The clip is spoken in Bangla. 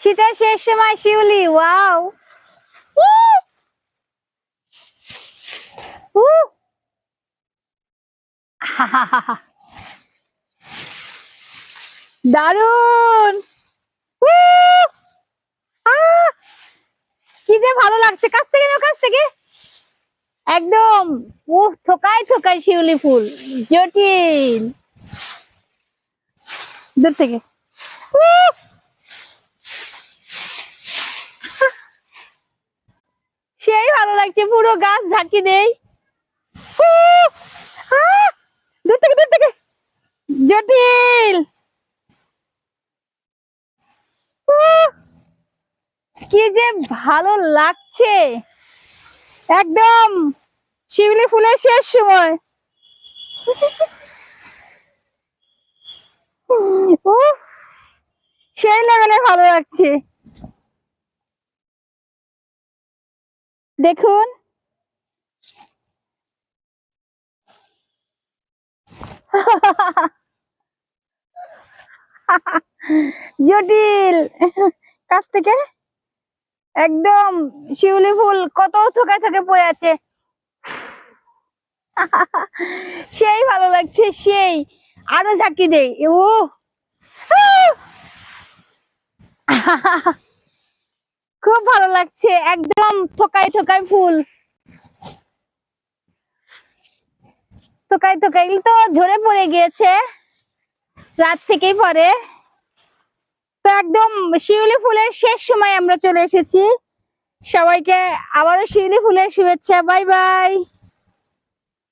শীতের শেষ সময় শিউলি, ওয়াও। দারুণ কি যে ভালো লাগছে, কাছ থেকে না কাছ থেকে। একদম। উহ, থোকায় থোকায় শিউলি ফুল, জটিল। দূর থেকে। উহ! সেই ভালো লাগছে, পুরো গাছ ঝাঁকি দেই। দূর থেকে দূর থেকে। জটিল। কি যে ভালো লাগছে। একদম শিউলি ফুলের শেষ সময়। সেই লাগালে ভালো লাগছে। দেখুন। জটিল। কাছ থেকে? একদম শিউলি ফুল কত থোকায় থোকে পড়ে আছে। সেই ভালো লাগছে, সেই। আরও ঝাঁকি দেই। ও ভালো লাগছে, একদম থোকায় থোকায় ফুল। থোকায় এগুলো তো ঝরে পড়ে গিয়েছে, রাত থেকেই পরে তো একদম শিউলি ফুলের শেষ সময় আমরা চলে এসেছি। সবাইকে আবারও শিউলি ফুলের শুভেচ্ছা, বাই বাই।